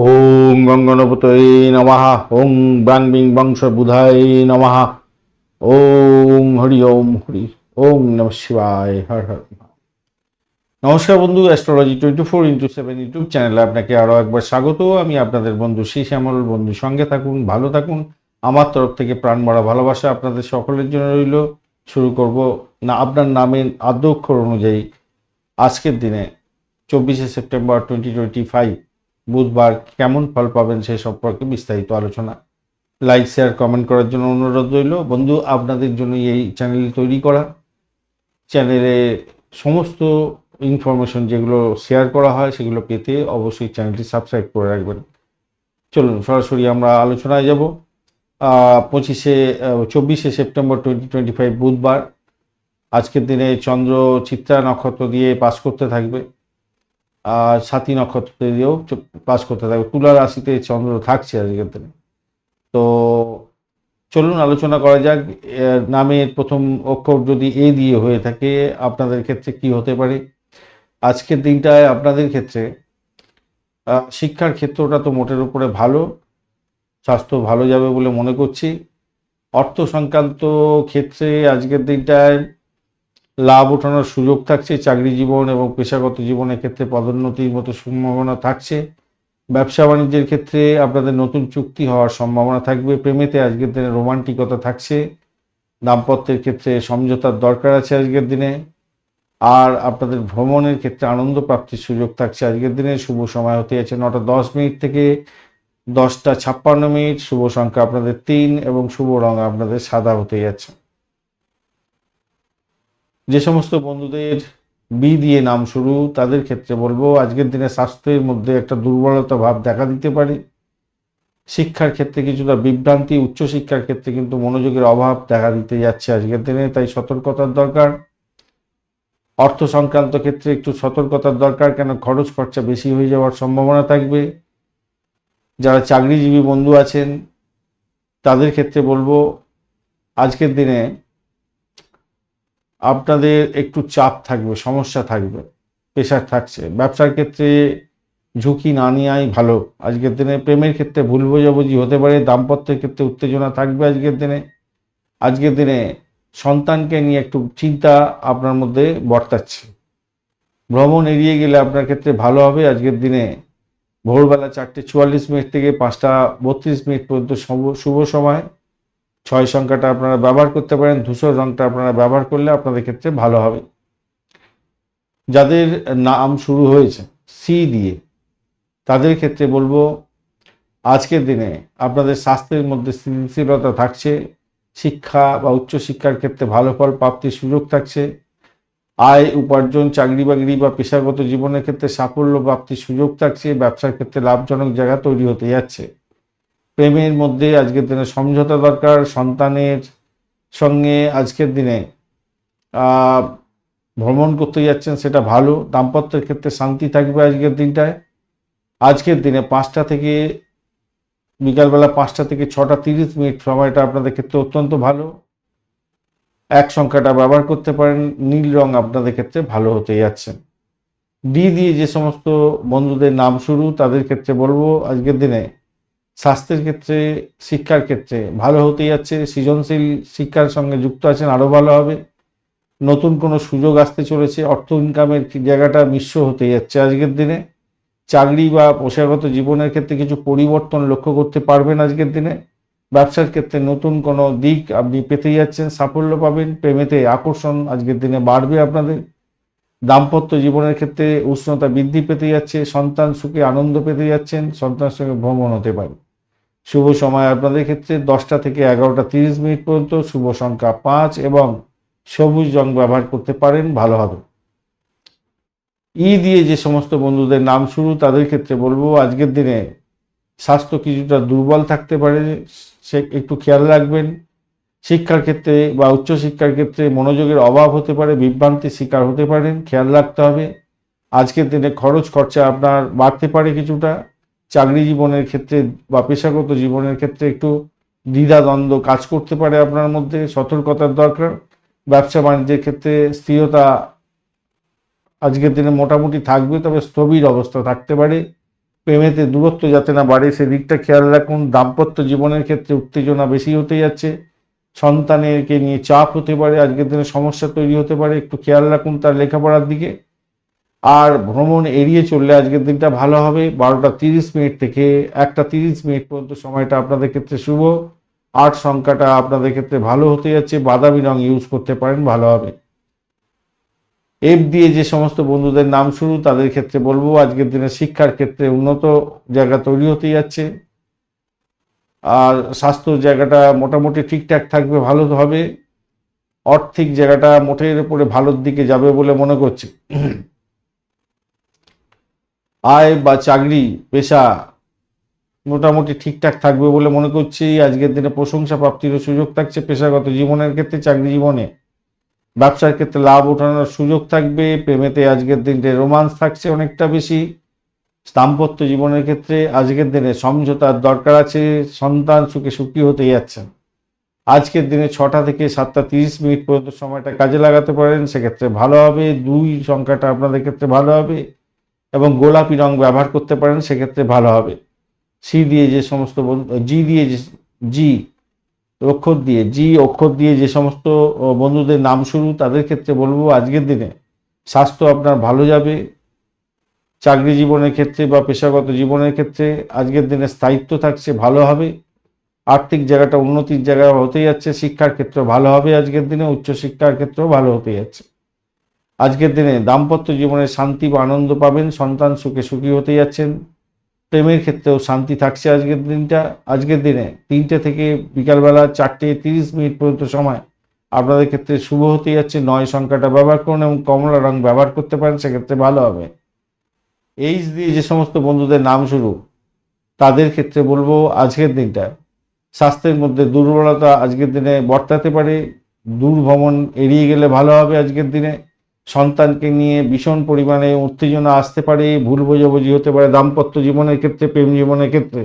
ওম গঙ্গনপতয়ে নমঃ ওং ব্রাং বিং বংশ বুধায় নমঃ ওম হরি ওম হরি ওম নম শিবায় হর হর নমস্কার বন্ধু astrology twenty four into seven YouTube চ্যানেলে আপনাকে আরও একবার স্বাগত। আমি আপনাদের বন্ধু শ্রী শ্যামল বন্ধু, সঙ্গে থাকুন, ভালো থাকুন। আমার তরফ থেকে প্রাণ ভরা ভালোবাসা আপনাদের সকলের জন্য রইল। শুরু করব না, আপনার নামের আদ্যক্ষর অনুযায়ী আজকের দিনে, চব্বিশে সেপ্টেম্বর টোয়েন্টি টোয়েন্টি ফাইভ বুধবার কেমন ফল পাবেন সে সম্পর্কে বিস্তারিত আলোচনা। লাইক শেয়ার কমেন্ট করার জন্য অনুরোধ রইল। বন্ধু, আপনাদের জন্য এই চ্যানেল তৈরি করা। চ্যানেলে সমস্ত ইনফরমেশন যেগুলো শেয়ার করা হয় সেগুলো পেতে অবশ্যই চ্যানেলটি সাবস্ক্রাইব করে রাখবেন। চলুন, সরাসরি আমরা আলোচনায় যাব। পঁচিশে চব্বিশে সেপ্টেম্বর টোয়েন্টি টোয়েন্টি ফাইভ বুধবার। আজকের দিনে চন্দ্র, চিত্রা নক্ষত্র দিয়ে পাস করতে থাকবে। আর সাথী নক্ষত্র দিয়েও চ- পাস করতে থাকবে। তুলা রাশিতে চন্দ্র থাকছে আজকের দিনে। তো চলুন, আলোচনা করা যাক। নামের প্রথম অক্ষর যদি এ দিয়ে হয়ে থাকে, আপনাদের ক্ষেত্রে কি হতে পারে? আজকের দিনটায় আপনাদের ক্ষেত্রে শিক্ষার ক্ষেত্রটা তো মোটের উপরে ভালো, স্বাস্থ্য ভালো যাবে বলে মনে করছি। অর্থ সংক্রান্ত ক্ষেত্রে আজকের দিনটায় লাভ ওঠানোর সুযোগ থাকছে, চাকরি জীবন এবং পেশাগত জীবনের ক্ষেত্রে পদোন্নতির মতো সম্ভাবনা থাকছে। ব্যবসা বাণিজ্যের ক্ষেত্রে আপনাদের নতুন চুক্তি হওয়ার সম্ভাবনা থাকবে। প্রেমেতে আজকের দিনে রোমান্টিকতা থাকছে। দাম্পত্যের ক্ষেত্রে সমঝোতার দরকার আছে আজকের দিনে। আর আপনাদের ভ্রমণের ক্ষেত্রে আনন্দ প্রাপ্তির সুযোগ থাকছে আজকের দিনে। শুভ সময় হতে যাচ্ছে নটা দশ মিনিট থেকে দশটা ছাপ্পান্ন মিনিট। শুভ সংখ্যা আপনাদের তিন এবং শুভ রং আপনাদের সাদা হতে যাচ্ছে। যে সমস্ত বন্ধুদের বি দিয়ে নাম শুরু, তাদের ক্ষেত্রে বলব আজকের দিনে স্বাস্থ্যের মধ্যে একটা দুর্বলতা ভাব দেখা দিতে পারে। শিক্ষার ক্ষেত্রে কিছুটা বিভ্রান্তি উচ্চশিক্ষার ক্ষেত্রে কিন্তু মনোযোগের অভাব দেখা দিতে যাচ্ছে আজকের দিনে, তাই সতর্কতার দরকার। অর্থ সংক্রান্ত ক্ষেত্রে একটু সতর্কতার দরকার, কেন খরচ খরচা বেশি হয়ে যাওয়ার সম্ভাবনা থাকবে। যারা চাকরিজীবী বন্ধু আছেন, তাদের ক্ষেত্রে বলব আজকের দিনে আপনাদের একটু চাপ থাকবে, সমস্যা থাকবে, প্রেশার থাকছে। ব্যবসার ক্ষেত্রে ঝুঁকি না নেওয়াই ভালো। আজকের দিনে প্রেমের ক্ষেত্রে ভুল বোঝাবুঝি হতে পারে, দাম্পত্যের ক্ষেত্রে উত্তেজনা থাকবে আজকের দিনে। আজকের দিনে সন্তানকে নিয়ে একটু চিন্তা আপনার মধ্যে বর্তাচ্ছে। ভ্রমণ এড়িয়ে গেলে আপনার ক্ষেত্রে ভালো হবে। আজকের দিনে ভোরবেলা চারটে চুয়াল্লিশ মিনিট থেকে পাঁচটা বত্রিশ মিনিট পর্যন্ত শুভ- সময়। ছয় সংখ্যাটা আপনারা ব্যবহার করতে পারেন, ধূসর রংটা আপনারা ব্যবহার করলে আপনাদের ক্ষেত্রে ভালো হবে। যাদের নাম শুরু হয়েছে সি দিয়ে, তাদের ক্ষেত্রে বলব, আজকের দিনে আপনাদের স্বাস্থ্যের মধ্যে স্থিতিশীলতা থাকছে, শিক্ষা বা উচ্চশিক্ষার ক্ষেত্রে ভালো ফল, প্রাপ্তির সুযোগ থাকছে, আয়, উপার্জন চাকরি বাকরি বা পেশাগত জীবনের ক্ষেত্রে সাফল্য, প্রাপ্তির সুযোগ থাকছে, ব্যবসার ক্ষেত্রে লাভজনক জায়গা তৈরি হতে যাচ্ছে। প্রেমের মধ্যে আজকের দিনে সমঝোতা দরকার, সন্তানের সঙ্গে আজকের দিনে ভ্রমণ করতে যাচ্ছেন সেটা ভালো, দাম্পত্যের ক্ষেত্রে শান্তি থাকবে আজকের দিনটায়। আজকের দিনে পাঁচটা থেকে, বিকালবেলা পাঁচটা থেকে ছটা তিরিশ মিনিট সময়টা আপনাদের ক্ষেত্রে অত্যন্ত ভালো। এক সংখ্যাটা ব্যবহার করতে পারেন, নীল রং আপনাদের ক্ষেত্রে ভালো হতে যাচ্ছে। ডি দিয়ে যে সমস্ত বন্ধুদের নাম শুরু, তাদের ক্ষেত্রে বলব, আজকের দিনে স্বাস্থ্যের ক্ষেত্রে, শিক্ষার ক্ষেত্রে ভালো হতে যাচ্ছে, সৃজনশীল শিক্ষার সঙ্গে যুক্ত আছেন আরও ভালো হবে। নতুন কোনো সুযোগ আসতে চলেছে, অর্থ ইনকামের জায়গাটা মিশ্র হতে যাচ্ছে আজকের দিনে। চাকরি বা পেশাগত জীবনের ক্ষেত্রে কিছু পরিবর্তন লক্ষ্য করতে পারবেন আজকের দিনে। ব্যবসার ক্ষেত্রে নতুন কোনো দিক আপনি পেতে যাচ্ছেন, সাফল্য পাবেন, প্রেমেতে আকর্ষণ আজকের দিনে বাড়বে আপনাদের। দাম্পত্য জীবনের ক্ষেত্রে উষ্ণতা বৃদ্ধি পেতে যাচ্ছে, সন্তান সুখে আনন্দ পেতে যাচ্ছেন, সন্তানের সঙ্গে ভ্রমণ হতে পারে। শুভ সময় আপনাদের ক্ষেত্রে দশটা থেকে এগারোটা তিরিশ মিনিট পর্যন্ত শুভ সংখ্যা পাঁচ এবং সবুজ রং ব্যবহার করতে পারেন ভালো হবে ই দিয়ে যে সমস্ত বন্ধুদের নাম শুরু, তাদের ক্ষেত্রে বলব আজকের দিনে স্বাস্থ্য কিছুটা দুর্বল থাকতে পারে, সে একটু খেয়াল রাখবেন। শিক্ষার ক্ষেত্রে বা উচ্চশিক্ষার ক্ষেত্রে মনোযোগের অভাব হতে পারে, বিভ্রান্তির শিকার হতে পারেন, খেয়াল রাখতে হবে। আজকের দিনে খরচ খরচা আপনার বাড়তে পারে কিছুটা। চাকরি জীবনের ক্ষেত্রে বা পেশাগত জীবনের ক্ষেত্রে একটু দ্বিধাদ্বন্দ্ব কাজ করতে পারে আপনার মধ্যে, সতর্কতার দরকার। ব্যবসা বাণিজ্যের ক্ষেত্রে স্থিরতা আজকের দিনে মোটামুটি থাকবে, তবে স্থবির অবস্থা থাকতে পারে। প্রেমেতে দূরত্ব যাতে না বাড়ে সেদিকটা খেয়াল রাখুন। দাম্পত্য জীবনের ক্ষেত্রে উত্তেজনা বেশি হতে যাচ্ছে। সন্তানেরকে নিয়ে চাপ হতে পারে, আজকের দিনে সমস্যা তৈরি হতে পারে। একটু খেয়াল রাখুন তার লেখাপড়ার দিকে। আর ভ্রমণ এড়িয়ে চললে আজকের দিনটা ভালো হবে। বারোটা তিরিশ মিনিট থেকে একটা তিরিশ মিনিট পর্যন্ত সময়টা আপনাদের ক্ষেত্রে শুভ। আট সংখ্যাটা আপনাদের ক্ষেত্রে ভালো হতে যাচ্ছে। বাদামি রং ইউজ করতে পারেন, ভালো হবে। এফ দিয়ে যে সমস্ত বন্ধুদের নাম শুরু, তাদের ক্ষেত্রে বলব আজকের দিনে শিক্ষার ক্ষেত্রে উন্নত জায়গা তৈরি হতে যাচ্ছে। আর স্বাস্থ্য জায়গাটা মোটামুটি ঠিকঠাক থাকবে, ভালো হবে। অর্থিক জায়গাটা মোটের উপরে ভালোর দিকে যাবে বলে মনে করছি। আয় বা চাকরি, পেশা মোটামুটি ঠিকঠাক থাকবে বলে মনে করছি। আজকের দিনে প্রশংসা প্রাপ্তিরও সুযোগ থাকছে। পেশাগত জীবনের ক্ষেত্রে চাকরি জীবনে ব্যবসার ক্ষেত্রে লাভ ওঠানোর সুযোগ থাকবে। প্রেমেতে আজকের দিনটা রোমান্স থাকছে অনেকটা বেশি। দাম্পত্য জীবনের ক্ষেত্রে আজকের দিনে সমঝোতার দরকার আছে। সন্তান সুখে সুখী হতে যাচ্ছেন আজকের দিনে ছটা থেকে সাতটা তিরিশ মিনিট পর্যন্ত সময়টা কাজে লাগাতে পারেন। সেক্ষেত্রে ভালো হবে। দুই সংখ্যাটা আপনাদের ক্ষেত্রে ভালো হবে। এবং গোলাপি রং ব্যবহার করতে পারেন, সেক্ষেত্রে ভালো হবে। সি দিয়ে যে সমস্ত জি দিয়ে যে জি অক্ষর দিয়ে জি অক্ষর দিয়ে যে সমস্ত বন্ধুদের নাম শুরু তাদের ক্ষেত্রে বলব আজকের দিনে স্বাস্থ্য আপনার ভালো যাবে। চাকরি জীবনের ক্ষেত্রে বা পেশাগত জীবনের ক্ষেত্রে আজকের দিনে স্থায়িত্ব থাকছে, ভালো হবে। আর্থিক জায়গাটা উন্নতির জায়গা হতে যাচ্ছে, শিক্ষার ক্ষেত্র ভালো হবে আজকের দিনে, উচ্চশিক্ষার ক্ষেত্রেও ভালো হতে যাচ্ছে। আজকের দিনে দাম্পত্য জীবনে শান্তি বা আনন্দ পাবেন, সন্তান সুখে সুখী হতে যাচ্ছেন, প্রেমের ক্ষেত্রেও শান্তি থাকছে আজকের দিনটা। আজকের দিনে তিনটে থেকে বিকালবেলা চারটে তিরিশ মিনিট পর্যন্ত সময় আপনাদের ক্ষেত্রে শুভ হতে যাচ্ছে। নয় সংখ্যাটা ব্যবহার করুন এবং কমলা রং ব্যবহার করতে পারেন, সেক্ষেত্রে ভালো হবে। এইচ দিয়ে যে সমস্ত বন্ধুদের নাম শুরু, তাদের ক্ষেত্রে বলব আজকের দিনটা। স্বাস্থ্যের মধ্যে দুর্বলতা আজকের দিনে বর্তাতে পারে। দূর ভ্রমণ এড়িয়ে গেলে ভালো হবে আজকের দিনে। সন্তানকে নিয়ে ভীষণ পরিমাণে উত্তেজনা আসতে পারে, ভুল বোঝাবুঝি হতে পারে, দাম্পত্য জীবনের ক্ষেত্রে, প্রেম জীবনের ক্ষেত্রে।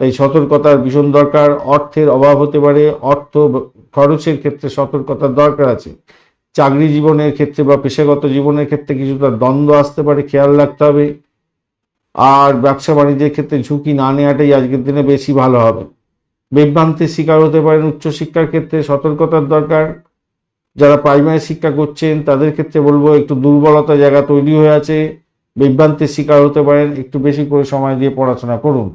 তাই সতর্কতার ভীষণ দরকার, অর্থের অভাব হতে পারে, অর্থ খরচের ক্ষেত্রে সতর্কতার দরকার আছে। চাকরি জীবনের ক্ষেত্রে বা পেশাগত জীবনের ক্ষেত্রে কিছুটা দ্বন্দ্ব আসতে পারে, খেয়াল রাখতে হবে। আর ব্যবসা বাণিজ্যের ক্ষেত্রে ঝুঁকি না নেওয়াটাই আজকের দিনে বেশি ভালো হবে। বিভ্রান্তির শিকার হতে পারেন উচ্চশিক্ষার ক্ষেত্রে সতর্কতার দরকার। যারা প্রাইমারি শিক্ষা করছেন, তাদের ক্ষেত্রে বলব একটু দুর্বলতা জায়গা তৈরি হয়ে আছে। বিভ্রান্তের শিকার হতে পারেন, একটু বেশি করে সময় দিয়ে পড়াশোনা করুন।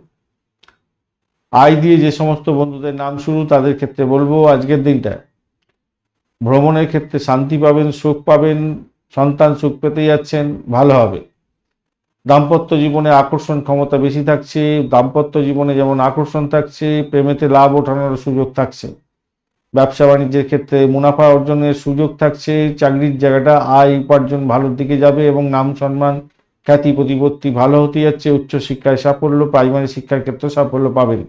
আয় দিয়ে যে সমস্ত বন্ধুদের নাম শুরু, তাদের ক্ষেত্রে বলব আজকের দিনটা। ভ্রমণের ক্ষেত্রে শান্তি পাবেন, সুখ পাবেন, সন্তান সুখ পেতে যাচ্ছেন, ভালো হবে। দাম্পত্য জীবনে আকর্ষণ ক্ষমতা বেশি থাকছে, দাম্পত্য জীবনে যেমন আকর্ষণ থাকছে, প্রেমেতে লাভ ওঠানোর সুযোগ থাকছে। ব্যবসা বাণিজ্যের ক্ষেত্রে মুনাফা অর্জনের সুযোগ থাকছে, চাকরির জায়গাটা আয় উপার্জন ভালোর দিকে যাবে এবং নাম সম্মান, খ্যাতি, প্রতিপত্তি ভালো হতে যাচ্ছে, উচ্চশিক্ষায় সাফল্য, প্রাইমারি শিক্ষার ক্ষেত্রে সাফল্য পাবেন।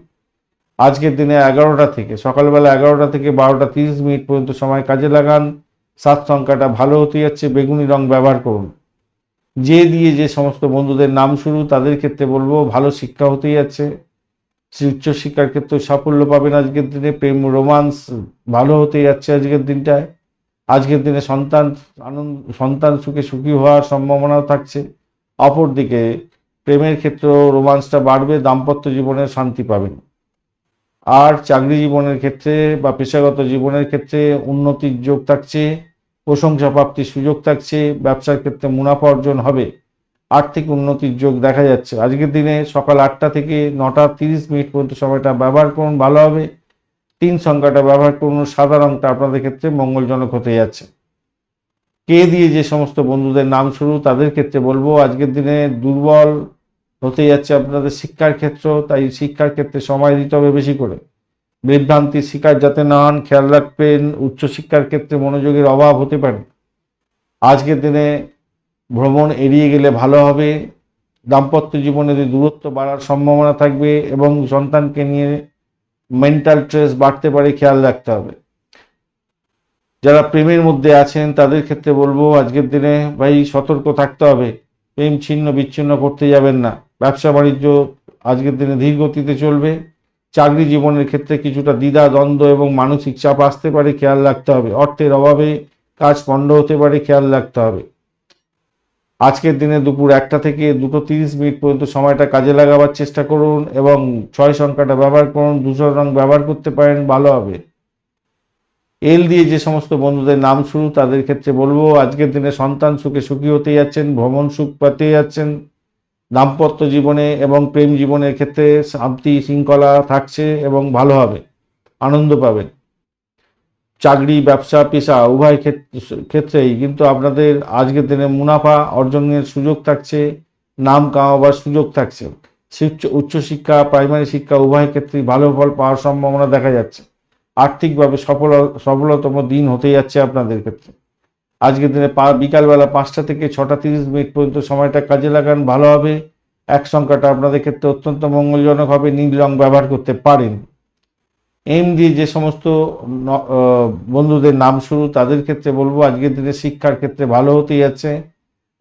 আজকের দিনে এগারোটা থেকে, সকালবেলা এগারোটা থেকে বারোটা তিরিশ মিনিট পর্যন্ত সময় কাজে লাগান। সাত সংখ্যাটা ভালো হতে যাচ্ছে, বেগুনি রং ব্যবহার করুন। যে দিয়ে যে সমস্ত বন্ধুদের নাম শুরু তাদের ক্ষেত্রে বলব ভালো শিক্ষা হতে যাচ্ছে। উচ্চশিক্ষার ক্ষেত্রে সাফল্য পাবেন আজকের দিনে, প্রেম, রোমান্স ভালো হতে যাচ্ছে আজকের দিনটায়। আজকের দিনে সন্তান, আনন্দ, সন্তান সুখে সুখী হওয়ার সম্ভাবনাও থাকছে। অপরদিকে প্রেমের ক্ষেত্রেও রোমান্সটা বাড়বে, দাম্পত্য জীবনে শান্তি পাবেন। আর চাকরি জীবনের ক্ষেত্রে বা পেশাগত জীবনের ক্ষেত্রে উন্নতির যোগ থাকছে প্রশংসা প্রাপ্তির সুযোগ থাকছে, ব্যবসার ক্ষেত্রে মুনাফা অর্জন হবে। আর্থিক উন্নতির যোগ দেখা যাচ্ছে। আজকের দিনে সকাল আটটা থেকে নটা তিরিশ মিনিট পর্যন্ত সময়টা ব্যবহার করুন, ভালো হবে। তিন সংখ্যাটা ব্যবহার করুন সাদা রংটা আপনাদের ক্ষেত্রে মঙ্গলজনক হতে যাচ্ছে। কে দিয়ে যে সমস্ত বন্ধুদের নাম শুরু, তাদের ক্ষেত্রে বলব, আজকের দিনে দুর্বল হতে যাচ্ছে আপনাদের শিক্ষার ক্ষেত্র, তাই শিক্ষার ক্ষেত্রে সময় দিতে হবে বেশি করে। বিভ্রান্তির শিকার যাতে না হন, খেয়াল রাখবেন, উচ্চশিক্ষার ক্ষেত্রে মনোযোগের অভাব হতে পারে। আজকের দিনে ভ্রমণ এড়িয়ে গেলে ভালো হবে, দাম্পত্য জীবনে দূরত্ব বাড়ার সম্ভাবনা থাকবে এবং সন্তানকে নিয়ে মেন্টাল স্ট্রেস বাড়তে পারে খেয়াল রাখতে হবে। যারা প্রেমের মধ্যে আছেন, তাদের ক্ষেত্রে বলব, আজকের দিনে ভাই সতর্ক থাকতে হবে, প্রেম ছিন্ন বিচ্ছিন্ন করতে যাবেন না। ব্যবসা বাণিজ্য আজকের দিনে ধীর গতিতে চলবে, চাকরি জীবনের ক্ষেত্রে কিছুটা দ্বিধা, দ্বন্দ্ব এবং মানসিক চাপ আসতে পারে, খেয়াল রাখতে হবে। অর্থের অভাবে কাজ পণ্ড হতে পারে, খেয়াল রাখতে হবে। আজকের দিনে দুপুর একটা থেকে দুটো তিরিশ মিনিট পর্যন্ত সময়টা কাজে লাগাবার চেষ্টা করুন এবং ছয় সংখ্যাটা ব্যবহার করুন ধূসর রং ব্যবহার করতে পারেন, ভালো হবে। এল দিয়ে যে সমস্ত বন্ধুদের নাম শুরু, তাদের ক্ষেত্রে বলব, আজকের দিনে সন্তান সুখে সুখী হতে যাচ্ছেন, ভ্রমণ সুখ পেতে যাচ্ছেন, দাম্পত্য জীবনে এবং প্রেম জীবনের ক্ষেত্রে শান্তি, শৃঙ্খলা থাকছে এবং ভালো হবে, আনন্দ পাবেন। চাকরি, ব্যবসা, পেশা, উভয় ক্ষেত্রে- ক্ষেত্রেই কিন্তু আপনাদের আজকের দিনে মুনাফা অর্জনের সুযোগ থাকছে, নাম কামাবার সুযোগ থাকছে। শিক্ষা- উচ্চশিক্ষা, প্রাইমারি শিক্ষা উভয় ক্ষেত্রেই ভালো ফল পাওয়ার সম্ভাবনা দেখা যাচ্ছে। আর্থিকভাবে সফল সফলতম দিন হতে যাচ্ছে আপনাদের ক্ষেত্রে। আজকের দিনে পা বিকালবেলা পাঁচটা থেকে ছটা তিরিশ মিনিট পর্যন্ত সময়টা কাজে লাগান, ভালো হবে। এক সংখ্যাটা আপনাদের ক্ষেত্রে অত্যন্ত মঙ্গলজনক হবে, নীল রং ব্যবহার করতে পারেন। এম দিয়ে যে সমস্ত বন্ধুদের নাম শুরু, তাদের ক্ষেত্রে বলব, আজকের দিনে শিক্ষার ক্ষেত্রে ভালো হতে যাচ্ছে।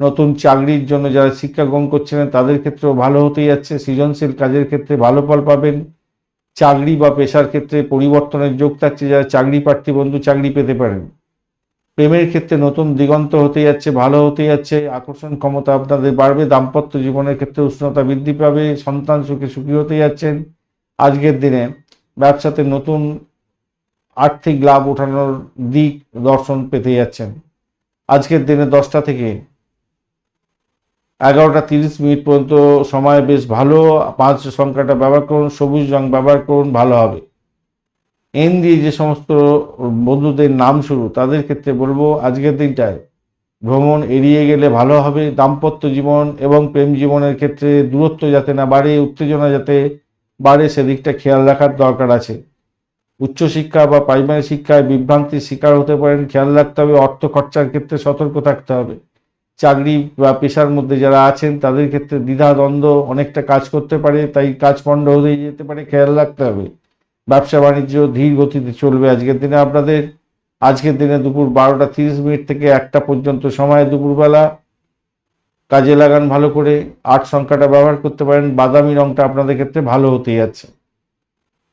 নতুন চাকরির জন্য যারা শিক্ষা গ্রহণ করছিলেন, তাদের ক্ষেত্রেও ভালো হতে যাচ্ছে। সৃজনশীল কাজের ক্ষেত্রে ভালো ফল পাবেন। চাকরি বা পেশার ক্ষেত্রে পরিবর্তনের যোগ থাকছে, যারা চাকরি প্রার্থী, বন্ধু চাকরি পেতে পারেন। প্রেমের ক্ষেত্রে নতুন দিগন্ত হতে যাচ্ছে, ভালো হতে যাচ্ছে। আকর্ষণ ক্ষমতা আপনাদের বাড়বে, দাম্পত্য জীবনের ক্ষেত্রে উষ্ণতা বৃদ্ধি পাবে, সন্তান সুখে সুখী হতে যাচ্ছেন। আজকের দিনে ব্যবসাতে নতুন আর্থিক লাভ ওঠানোর দিক দর্শন পেতে যাচ্ছেন। আজকের দিনে দশটা থেকে এগারোটা তিরিশ মিনিট পর্যন্ত সময় বেশ ভালো। পাঁচ সংখ্যাটা ব্যবহার করুন, সবুজ রং ব্যবহার করুন, ভালো হবে। এন দিয়ে যে সমস্ত বন্ধুদের নাম শুরু, তাদের ক্ষেত্রে বলব আজকের দিনটায় ভ্রমণ এড়িয়ে গেলে ভালো হবে। দাম্পত্য জীবন এবং প্রেম জীবনের ক্ষেত্রে দূরত্ব যাতে না বাড়ে, উত্তেজনা যাতে বাড়ে সেদিকটা খেয়াল রাখার দরকার আছে। উচ্চশিক্ষা বা প্রাইমারি শিক্ষায় বিভ্রান্তির শিকার হতে পারেন, খেয়াল রাখতে হবে অর্থ খরচার ক্ষেত্রে সতর্ক থাকতে হবে। চাকরি বা পেশার মধ্যে যারা আছেন, তাদের ক্ষেত্রে দ্বিধা, দ্বন্দ্ব অনেকটা কাজ করতে পারে, তাই কাজ পণ্ড হয়ে যেতে পারে, খেয়াল রাখতে হবে। ব্যবসা বাণিজ্য ধীর গতিতে চলবে আজকের দিনে আপনাদের। আজকের দিনে দুপুর বারোটা তিরিশ মিনিট থেকে একটা পর্যন্ত সময় দুপুরবেলা। কাজে লাগান ভালো করে, আট সংখ্যাটা ব্যবহার করতে পারেন, বাদামি রংটা আপনাদের ক্ষেত্রে ভালো হতে যাচ্ছে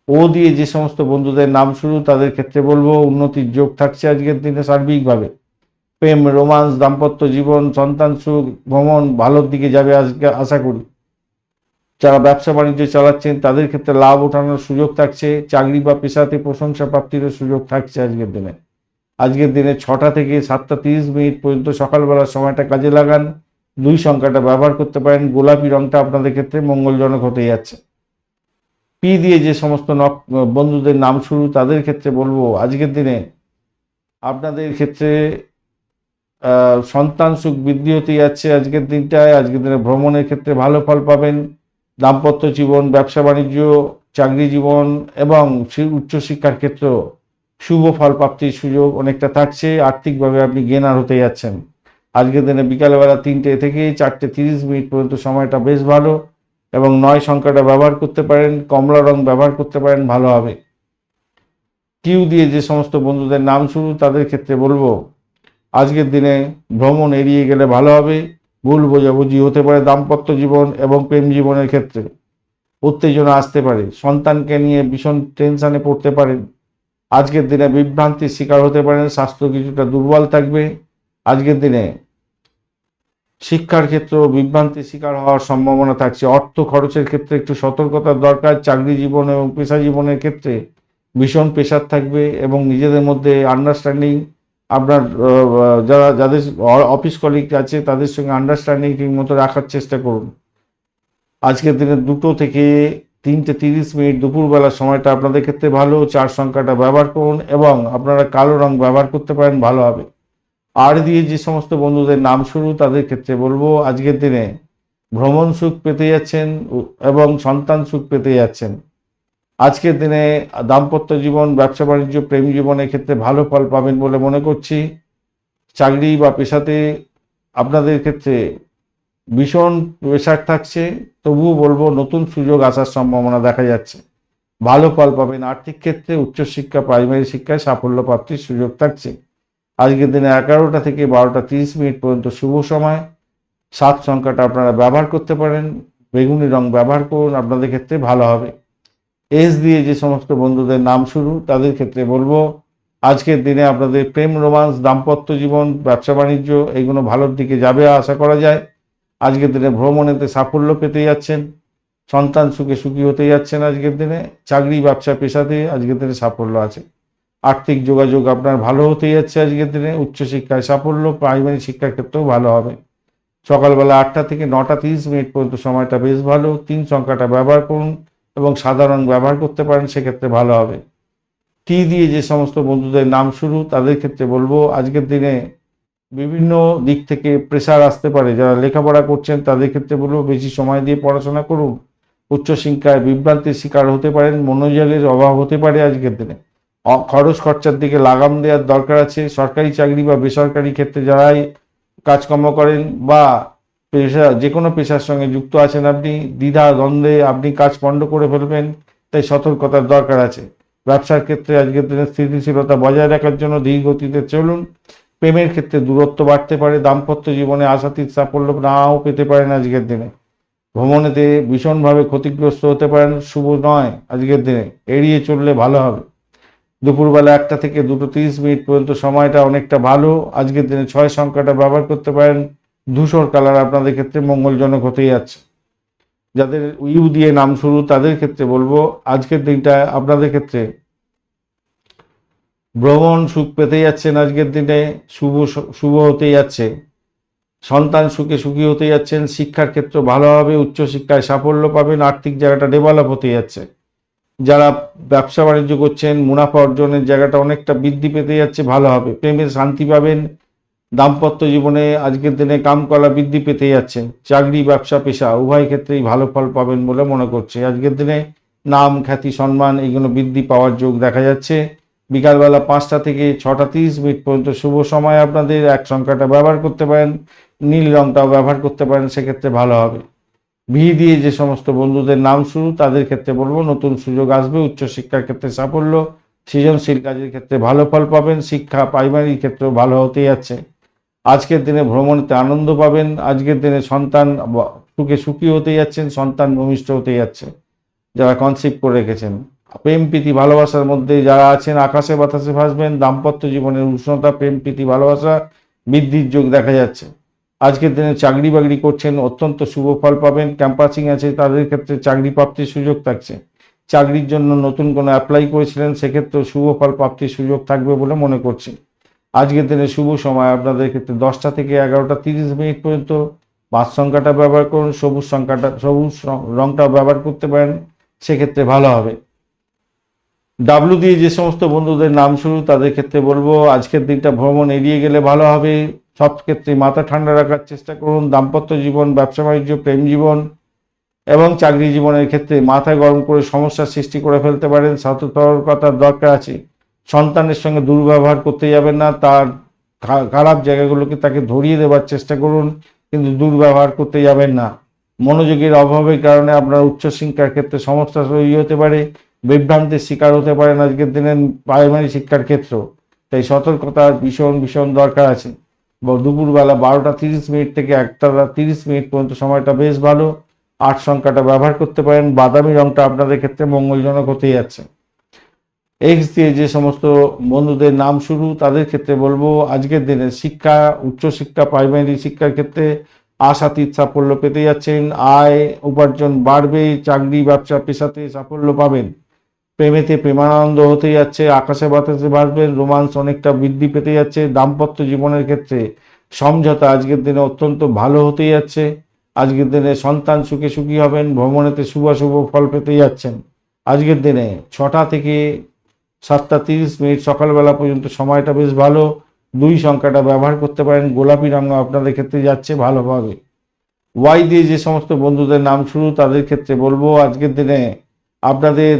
ও দিয়ে যে সমস্ত বন্ধুদের নাম শুরু, তাদের ক্ষেত্রে বলব, উন্নতির যোগ থাকছে আজকের দিনে সার্বিকভাবে। প্রেম, রোমান্স, দাম্পত্য জীবন, সন্তান সুখ, ভ্রমণ, ভালোর দিকে যাবে আজকে, আশা করি। যারা ব্যবসা বাণিজ্য চালাচ্ছেন, তাদের ক্ষেত্রে লাভ ওঠানোর সুযোগ থাকছে, চাকরি বা পেশাতে প্রশংসা প্রাপ্তিরও সুযোগ থাকছে আজকের দিনে। আজকের দিনে ছটা থেকে সাতটা তিরিশ মিনিট পর্যন্ত সকালবেলার সময়টা কাজে লাগান দুই সংখ্যাটা ব্যবহার করতে পারেন। গোলাপি রংটা আপনাদের ক্ষেত্রে মঙ্গলজনক হতে যাচ্ছে। পি দিয়ে যে সমস্ত বন্ধুদের নাম শুরু, তাদের ক্ষেত্রে বলব, আজকের দিনে আপনাদের ক্ষেত্রে সন্তান সুখ বৃদ্ধি হতে যাচ্ছে আজকের দিনটায়। আজকের দিনে ভ্রমণের ক্ষেত্রে ভালো ফল পাবেন। দাম্পত্য জীবন, ব্যবসা, বাণিজ্য, চাকরি জীবন এবং উচ্চশিক্ষার ক্ষেত্র শুভ ফল প্রাপ্তির সুযোগ অনেকটা থাকছে। আর্থিকভাবে আপনি গেনার হতে যাচ্ছেন। আজকের দিনে বিকালবেলা তিনটে থেকে চারটে তিরিশ মিনিট পর্যন্ত সময়টা বেশ ভালো এবং নয় সংখ্যাটা ব্যবহার করতে পারেন, কমলা রং ব্যবহার করতে পারেন, ভালো হবে। কিউ দিয়ে যে সমস্ত বন্ধুদের নাম শুরু তাদের ক্ষেত্রে বলব, আজকের দিনে ভ্রমণ এড়িয়ে গেলে ভালো হবে, ভুল বোঝাবুঝি হতে পারে দাম্পত্য জীবন এবং প্রেম জীবনের ক্ষেত্রে। উত্তেজনা আসতে পারে, সন্তানকে নিয়ে ভীষণ টেনশানে পড়তে পারেন। আজকের দিনে বিভ্রান্তির শিকার হতে পারেন, স্বাস্থ্য কিছুটা দুর্বল থাকবে। আজকের দিনে শিক্ষার ক্ষেত্রেও বিভ্রান্তির শিকার হওয়ার সম্ভাবনা থাকছে। অর্থ খরচের ক্ষেত্রে একটু সতর্কতার দরকার। চাকরি জীবন এবং পেশা জীবনের ক্ষেত্রে ভীষণ প্রেশার থাকবে এবং নিজেদের মধ্যে আন্ডারস্ট্যান্ডিং আপনার যারা, যাদের অফিস কলিগ আছে, তাদের সঙ্গে আন্ডারস্ট্যান্ডিং ঠিক মতো রাখার চেষ্টা করুন। আজকের দিনে দুটো থেকে তিনটে তিরিশ মিনিট দুপুরবেলার সময়টা আপনাদের ক্ষেত্রে ভালো। চার সংখ্যাটা ব্যবহার করুন এবং আপনারা কালো রং ব্যবহার করতে পারেন, ভালো হবে। আর দিয়ে যে সমস্ত বন্ধুদের নাম শুরু, তাদের ক্ষেত্রে বলব, আজকের দিনে ভ্রমণ সুখ পেতে যাচ্ছেন এবং সন্তান সুখ পেতে যাচ্ছেন। আজকের দিনে দাম্পত্য জীবন, ব্যবসা বাণিজ্য, প্রেম জীবনের ক্ষেত্রে ভালো ফল পাবেন বলে মনে করছি। চাকরি বা পেশাতে আপনাদের ক্ষেত্রে ভীষণ প্রেশার থাকছে, তবুও বলব নতুন সুযোগ আসার সম্ভাবনা দেখা যাচ্ছে। ভালো ফল পাবেন আর্থিক ক্ষেত্রে, উচ্চশিক্ষা, প্রাইমারি শিক্ষায় সাফল্য প্রাপ্তির সুযোগ থাকছে। আজকের দিনে এগারোটা থেকে বারোটা তিরিশ মিনিট পর্যন্ত শুভ সময়। সাত সংখ্যাটা আপনারা ব্যবহার করতে পারেন। বেগুনি রং ব্যবহার করুন, আপনাদের ক্ষেত্রে ভালো হবে। এস দিয়ে যে সমস্ত বন্ধুদের নাম শুরু, তাদের ক্ষেত্রে বলব, আজকের দিনে আপনাদের প্রেম, রোমান্স, দাম্পত্য জীবন, ব্যবসা, বাণিজ্য, এগুলো ভালোর দিকে যাবে আশা করা যায়। আজকের দিনে ভ্রমণেতে সাফল্য পেতে যাচ্ছেন। সন্তান সুখে সুখী হতে যাচ্ছেন আজকের দিনে। চাকরি, ব্যবসা, পেশাতে আজকের দিনে সাফল্য আছে। আর্থিক যোগাযোগ আপনার ভালো হতে যাচ্ছে আজকের দিনে, উচ্চশিক্ষায় সাফল্য, প্রাইমারি শিক্ষার ক্ষেত্রেও ভালো হবে। সকালবেলা আটটা থেকে নটা তিরিশ মিনিট পর্যন্ত সময়টা বেশ ভালো। তিন সংখ্যাটা ব্যবহার করুন এবং সাধারণ ব্যবহার করতে পারেন, সেক্ষেত্রে ভালো হবে। টি দিয়ে যে সমস্ত বন্ধুদের নাম শুরু, তাদের ক্ষেত্রে বলব, আজকের দিনে বিভিন্ন দিক থেকে প্রেশার আসতে পারে। যারা লেখাপড়া করছেন, তাদের ক্ষেত্রে বলব, বেশি সময় দিয়ে পড়াশোনা করুন। উচ্চশিক্ষায় বিভ্রান্তির শিকার হতে পারেন, মনোযোগের অভাব হতে পারে আজকের দিনে। খরচ খরচার দিকে লাগাম দেওয়ার দরকার আছে। সরকারি চাকরি বা বেসরকারি ক্ষেত্রে যারাই কাজকর্ম করেন বা পেশা যে কোনো পেশার সঙ্গে যুক্ত আছেন আপনি, দ্বিধা, দ্বন্দ্বে আপনি কাজ পণ্ড করে ফেলবেন, তাই সতর্কতার দরকার আছে। ব্যবসার ক্ষেত্রে আজকের দিনে স্থিতিশীলতা বজায় রাখার জন্য ধীর গতিতে চলুন। প্রেমের ক্ষেত্রে দূরত্ব বাড়তে পারে, দাম্পত্য জীবনে আশাতীত সাফল্য নাও পেতে পারেন আজকের দিনে। ভ্রমণেতে ভীষণভাবে ক্ষতিগ্রস্ত হতে পারেন, শুভ নয় আজকের দিনে, এড়িয়ে চললে ভালো হবে। দুপুরবেলা একটা থেকে দুটো তিরিশ মিনিট পর্যন্ত সময়টা অনেকটা ভালো। আজকের দিনে ছয় সংখ্যাটা ব্যবহার করতে পারেন। ধূসর কালার আপনাদের ক্ষেত্রে মঙ্গলজনক হতেই যাচ্ছে। যাদের ইউ দিয়ে নাম শুরু, তাদের ক্ষেত্রে বলব, আজকের দিনটা আপনাদের ক্ষেত্রে ভ্রমণ সুখ পেতে যাচ্ছেন আজকের দিনে, শুভ শুভ হতে যাচ্ছে। সন্তান সুখে সুখী হতে যাচ্ছেন, শিক্ষার ক্ষেত্র ভালো হবে, উচ্চশিক্ষায় সাফল্য পাবেন, আর্থিক জায়গাটা ডেভেলপ হতে যাচ্ছে। যারা ব্যবসা বাণিজ্য করছেন, মুনাফা অর্জনের জায়গাটা অনেকটা বৃদ্ধি পেতে যাচ্ছে, ভালো হবে। প্রেমের শান্তি পাবেন, দাম্পত্য জীবনে আজকের দিনে কামকলা বৃদ্ধি পেতে যাচ্ছেন চাকরি, ব্যবসা, পেশা, উভয় ক্ষেত্রেই ভালো ফল পাবেন বলে মনে করছে। আজকের দিনে নাম, খ্যাতি, সম্মান এগুলো বৃদ্ধি পাওয়ার যোগ দেখা যাচ্ছে। বিকালবেলা পাঁচটা থেকে ছটা তিরিশ মিনিট পর্যন্ত শুভ সময় আপনাদের। এক সংখ্যাটা ব্যবহার করতে পারেন, নীল রংটাও ব্যবহার করতে পারেন, সেক্ষেত্রে ভালো হবে। ভি দিয়ে যে সমস্ত বন্ধুদের নাম শুরু তাদের ক্ষেত্রে বলব, নতুন সুযোগ আসবে, উচ্চশিক্ষার ক্ষেত্রে সাফল্য, সৃজনশীল কাজের ক্ষেত্রে ভালো ফল পাবেন, শিক্ষা প্রাইমারি ক্ষেত্রেও ভালো হতে যাচ্ছে আজকের দিনে ভ্রমণতে আনন্দ পাবেন, আজকের দিনে সন্তান সুখে সুখী হতে যাচ্ছেন, সন্তান ভূমিষ্ঠ হতে যাচ্ছে, যারা কনসিভ করে রেখেছেন। প্রেম, প্রীতি, ভালোবাসার মধ্যে যারা আছেন, আকাশে বাতাসে ভাসবেন, দাম্পত্য জীবনের উষ্ণতা, প্রেম, প্রীতি, ভালোবাসা, বৃদ্ধির যোগ দেখা যাচ্ছে। আজকের দিনে চাকরি বাকরি করছেন, অত্যন্ত শুভ ফল পাবেন। ক্যাম্পাসিং আছে, তাদের ক্ষেত্রে চাকরি প্রাপ্তির সুযোগ থাকছে। চাকরির জন্য নতুন কোনো অ্যাপ্লাই করেছিলেন, সেক্ষেত্রেও শুভ ফল প্রাপ্তির সুযোগ থাকবে বলে মনে করছি। আজকের দিনে শুভ সময় আপনাদের ক্ষেত্রে দশটা থেকে এগারোটা তিরিশ মিনিট পর্যন্ত। বাস সংখ্যাটা ব্যবহার করুন, সবুজ সংখ্যাটা, সবুজ রং- রংটা ব্যবহার করতে পারেন, সেক্ষেত্রে ভালো হবে। ডাব্লু দিয়ে যে সমস্ত বন্ধুদের নাম শুরু তাদের ক্ষেত্রে বলব, আজকের দিনটা ভ্রমণ এড়িয়ে গেলে ভালো হবে। সব ক্ষেত্রে মাথা ঠান্ডা রাখার চেষ্টা করুন, দাম্পত্য জীবন, ব্যবসা, বাণিজ্য, প্রেম জীবন এবং চাকরি জীবনের ক্ষেত্রে মাথা গরম করে সমস্যার সৃষ্টি করে ফেলতে পারেন। সতর্কতার দরকার আছে। সন্তানের সঙ্গে দুর্ব্যবহার করতে যাবেন না। তার খারাপ জায়গাগুলোকে তাকে ধরিয়ে দেওয়ার চেষ্টা করুন, কিন্তু দুর্ব্যবহার করতে যাবেন না। মনোযোগের অভাবের কারণে আপনার উচ্চশিক্ষার ক্ষেত্রে সমস্যা তৈরি হতে পারে। বিভ্রান্তির শিকার হতে পারেন আজকের দিনে প্রাইমারি শিক্ষার ক্ষেত্র। তাই সতর্কতার ভীষণ ভীষণ দরকার আছে। দুপুরবেলা বারোটা তিরিশ মিনিট থেকে একটা তিরিশ মিনিট পর্যন্ত সময়টা বেশ ভালো। আট সংখ্যাটা ব্যবহার করতে পারেন। বাদামি রংটা আপনাদের ক্ষেত্রে মঙ্গলজনক হতে যাচ্ছে। এক্স দিয়ে যে সমস্ত বন্ধুদের নাম শুরু, তাদের ক্ষেত্রে বলব, আজকের দিনে শিক্ষা, উচ্চশিক্ষা প্রাইমারি শিক্ষার ক্ষেত্রে আশাতীত সাফল্য পেতে যাচ্ছেন। আয়, উপার্জন বাড়বে, চাকরি, ব্যবসা, পেশাতে সাফল্য পাবেন। প্রেমেতে প্রেমানন্দ হতে যাচ্ছে, আকাশে বাতাসে ভাসবেন রোমান্স অনেকটা বৃদ্ধি পেতে যাচ্ছে, দাম্পত্য জীবনের ক্ষেত্রে সমঝোতা আজকের দিনে অত্যন্ত ভালো হতে যাচ্ছে। আজকের দিনে সন্তান সুখে সুখী হবেন, ভ্রমণেতে শুভ শুভ ফল পেতে যাচ্ছেন। আজকের দিনে ছটা থেকে সাতটা তিরিশ মিনিট সকালবেলা পর্যন্ত সময়টা বেশ ভালো। দুই সংখ্যাটা ব্যবহার করতে পারেন, গোলাপি রঙ আপনাদের ক্ষেত্রে যাচ্ছে ভালোভাবে। ওয়াই দিয়ে যে সমস্ত বন্ধুদের নাম শুরু, তাদের ক্ষেত্রে বলব, আজকের দিনে আপনাদের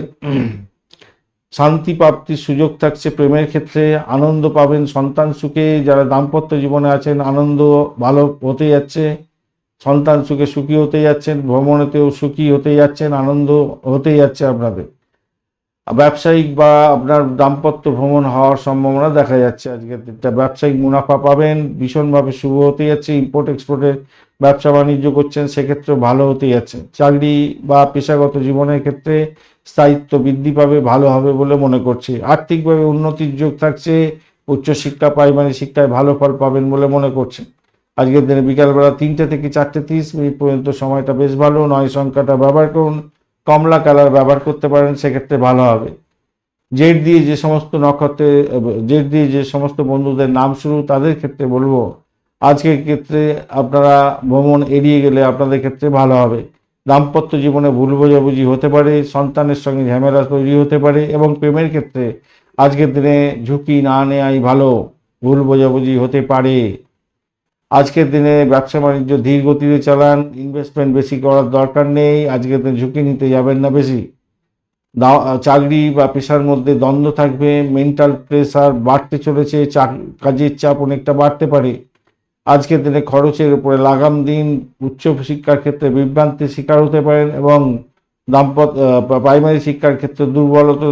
শান্তি প্রাপ্তির সুযোগ থাকছে প্রেমের ক্ষেত্রে আনন্দ পাবেন সন্তান সুখে যারা দাম্পত্য জীবনে আছেন আনন্দ ভালো হতে যাচ্ছে সন্তান সুখে সুখী হতে যাচ্ছেন ভ্রমণেতেও সুখী হতে যাচ্ছেন আনন্দ হতে যাচ্ছে আপনাদের। ব্যবসায়িক বা আপনার দাম্পত্য ভ্রমণ হওয়ার সম্ভাবনা দেখা যাচ্ছে আজকের দিনটা ব্যবসায়িক মুনাফা পাবেন, ভীষণভাবে শুভ হতে যাচ্ছে ইম্পোর্ট এক্সপোর্টের ব্যবসা বাণিজ্য করছেন, সেক্ষেত্রেও ভালো হতে যাচ্ছে। চাকরি বা পেশাগত জীবনের ক্ষেত্রে স্থায়িত্ব বৃদ্ধি পাবে, ভালো হবে বলে মনে করছে। আর্থিকভাবে উন্নতির যোগ থাকছে, উচ্চশিক্ষা, প্রাইমারি শিক্ষায় ভালো ফল পাবেন বলে মনে করছে। আজকের দিনে বিকালবেলা তিনটে থেকে চারটে তিরিশ মিনিট পর্যন্ত সময়টা বেশ ভালো। নয় সংখ্যাটা ব্যবহার করুন। কমলা কালার ব্যবহার করতে পারেন, সেক্ষেত্রে ভালো হবে। জেড দিয়ে যে সমস্ত নক্ষত্রে, জেড দিয়ে যে সমস্ত বন্ধুদের নাম শুরু, তাদের ক্ষেত্রে বলব, আজকের ক্ষেত্রে আপনারা ভ্রমণ এড়িয়ে গেলে আপনাদের ক্ষেত্রে ভালো হবে। দাম্পত্য জীবনে ভুল বোঝাবুঝি হতে পারে, সন্তানের সঙ্গে ঝামেলা তৈরি হতে পারে এবং প্রেমের ক্ষেত্রে আজকের দিনে ঝুঁকি না নেওয়াই ভালো, ভুল বোঝাবুঝি হতে পারে। আজকের দিনে ব্যবসা বাণিজ্য ধীর গতিতে চালান ইনভেস্টমেন্ট বেশি করার দরকার নেই, আজকের দিনে ঝুঁকি নিতে যাবেন না বেশি। চাকরি বা পেশার মধ্যে দ্বন্দ্ব থাকবে মেন্টাল প্রেসার বাড়তে চলেছে কাজের চাপ অনেকটা বাড়তে পারে। আজকের দিনে খরচের উপরে লাগাম দিন, উচ্চ শিক্ষার ক্ষেত্রে বিভ্রান্তির শিকার হতে পারেন এবং দাম্পত্য প্রাইমারি শিক্ষার ক্ষেত্রে দুর্বলতা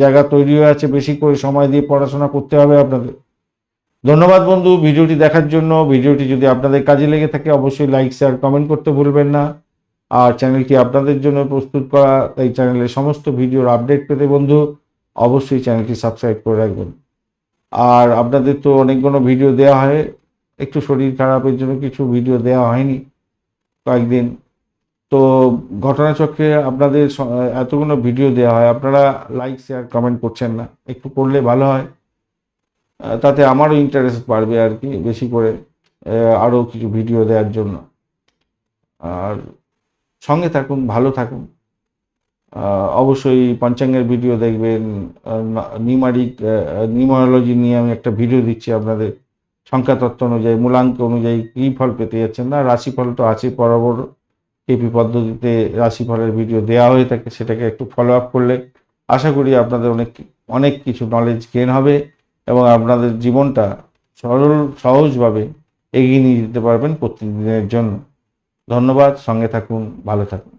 জায়গা তৈরি হয়ে আছে, বেশি করে সময় দিয়ে পড়াশোনা করতে হবে আপনাদের। ধন্যবাদ বন্ধু, ভিডিওটি দেখার জন্য। ভিডিওটি যদি আপনাদের কাজে লেগে থাকে, অবশ্যই লাইক, শেয়ার, কমেন্ট করতে ভুলবেন না। আর চ্যানেলটি আপনাদের জন্য প্রস্তুত করা এই চ্যানেলের সমস্ত ভিডিওর আপডেট পেতে বন্ধু, অবশ্যই চ্যানেলটি সাবস্ক্রাইব করে রাখবেন। আর আপনাদের তো অনেকগুলো ভিডিও দেওয়া হয়, একটু শরীর খারাপের জন্য কিছু ভিডিও দেওয়া হয়নি কয়েকদিন। তো ঘটনাচক্রে আপনাদের এতগুলো ভিডিও দেওয়া হয়, আপনারা লাইক, শেয়ার, কমেন্ট করছেন না, একটু করলে ভালো হয়। তাতে আমারও ইন্টারেস্ট বাড়বে আর কি বেশি করে আরও কিছু ভিডিও দেওয়ার জন্য। আর সঙ্গে থাকুন, ভালো থাকুন। অবশ্যই পঞ্চাঙ্গের ভিডিও দেখবেন। নিউমারিক নিউমারোলজি নিয়ে আমি একটা ভিডিও দিচ্ছি আপনাদের। সংখ্যাতত্ত্ব অনুযায়ী, মূলাঙ্ক অনুযায়ী কী ফল পেতে যাচ্ছেন না, রাশিফল তো আছে বরাবর। কেপি পদ্ধতিতে রাশিফলের ভিডিও দেওয়া হয়ে থাকে, সেটাকে একটু ফলো আপ করলে আশা করি আপনাদের অনেক অনেক কিছু নলেজ গেন হবে। এবং আপনাদের জীবনটা সরল, সহজভাবে এগিয়ে নিয়ে যেতে পারবেন প্রতিদিনের জন্য। ধন্যবাদ, সঙ্গে থাকুন, ভালো থাকুন।